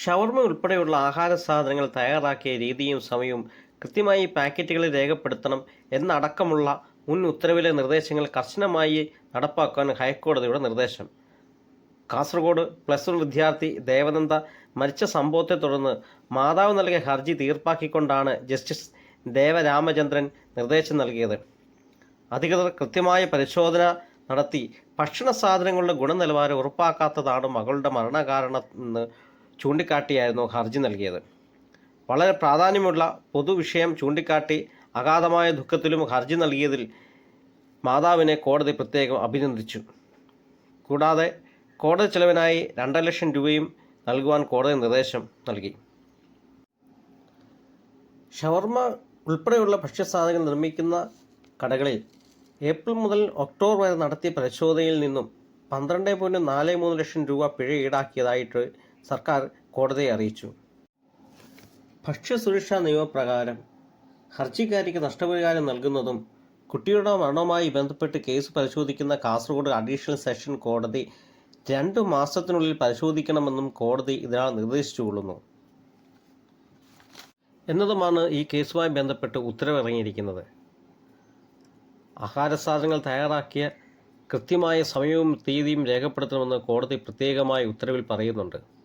ഷവർമ ഉൾപ്പെടെയുള്ള ആഹാര സാധനങ്ങൾ തയ്യാറാക്കിയ രീതിയും സമയവും കൃത്യമായി പാക്കറ്റുകളിൽ രേഖപ്പെടുത്തണം എന്നടക്കമുള്ള മുൻ ഉത്തരവിലെ നിർദ്ദേശങ്ങൾ കർശനമായി നടപ്പാക്കാൻ ഹൈക്കോടതിയുടെ നിർദ്ദേശം. കാസർഗോഡ് പ്ലസ് വൺ വിദ്യാർത്ഥി ദേവനന്ദ മരിച്ച സംഭവത്തെ തുടർന്ന് മാതാവ് നൽകിയ ഹർജി തീർപ്പാക്കിക്കൊണ്ടാണ് ജസ്റ്റിസ് ദേവരാമചന്ദ്രൻ നിർദ്ദേശം നൽകിയത്. അധികൃതർ കൃത്യമായ പരിശോധന നടത്തി ഭക്ഷണ സാധനങ്ങളുടെ ഗുണനിലവാരം ഉറപ്പാക്കാത്തതാണ് മകളുടെ മരണകാരണമെന്ന് ചൂണ്ടിക്കാട്ടിയായിരുന്നു ഹർജി നൽകിയത്. വളരെ പ്രാധാന്യമുള്ള പൊതുവിഷയം ചൂണ്ടിക്കാട്ടി അഗാധമായ ദുഃഖത്തിലും ഹർജി നൽകിയതിൽ മാതാവിനെ കോടതി പ്രത്യേകം അഭിനന്ദിച്ചു. കൂടാതെ കോടതി ചെലവിനായി രണ്ടര ലക്ഷം രൂപയും നൽകുവാൻ കോടതി നിർദ്ദേശം നൽകി. ഷവർമ ഉൾപ്പെടെയുള്ള ഭക്ഷ്യസാധനങ്ങൾ നിർമ്മിക്കുന്ന കടകളിൽ ഏപ്രിൽ മുതൽ ഒക്ടോബർ വരെ നടത്തിയ പരിശോധനയിൽ നിന്നും പന്ത്രണ്ട് പോയിന്റ് നാല് മൂന്ന് ലക്ഷം രൂപ പിഴ ഈടാക്കിയതായിട്ട് സർക്കാർ കോടതിയെ അറിയിച്ചു. ഭക്ഷ്യസുരക്ഷാ നിയമപ്രകാരം ഹർജിക്കാരിക്ക് നഷ്ടപരിഹാരം നൽകുന്നതും കുട്ടിയുടെ മരണവുമായി ബന്ധപ്പെട്ട് കേസ് പരിശോധിക്കുന്ന കാസർഗോഡ് അഡീഷണൽ സെഷൻ കോടതി രണ്ട് മാസത്തിനുള്ളിൽ പരിശോധിക്കണമെന്നും കോടതി ഇതിനാൽ നിർദ്ദേശിച്ചുകൊള്ളുന്നു. എന്നതുമാണ് ഈ കേസുമായി ബന്ധപ്പെട്ട് ഉത്തരവിറങ്ങിയിരിക്കുന്നത്. ആഹാര സാധനങ്ങൾ തയ്യാറാക്കിയ കൃത്യമായ സമയവും തീയതിയും രേഖപ്പെടുത്തണമെന്ന് കോടതി പ്രത്യേകമായ ഉത്തരവിൽ പറയുന്നുണ്ട്.